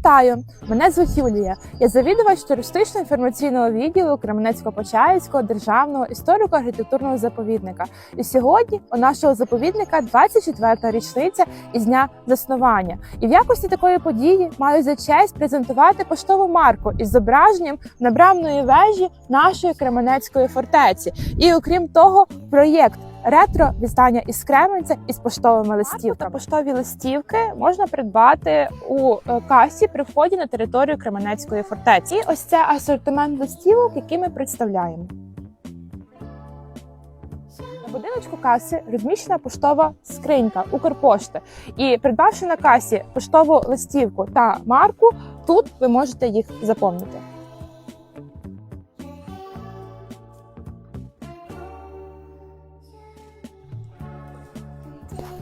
Вітаю! Мене звуть Юлія. Я завідувач туристично-інформаційного відділу Кременецько-Почаївського державного історико-архітектурного заповідника. І сьогодні у нашого заповідника 24-та річниця із дня заснування. І в якості такої події маю за честь презентувати поштову марку із зображенням набрамної вежі нашої Кременецької фортеці. І окрім того, проєкт. Ретро вітання із Кременця із поштовими листівками. Поштові листівки можна придбати у е, касі при вході на територію Кременецької фортеці. І ось це асортимент листівок, які ми представляємо. На будиночку каси розміщена поштова скринька Укрпошти. І придбавши на касі поштову листівку та марку, тут ви можете їх заповнити. Yeah.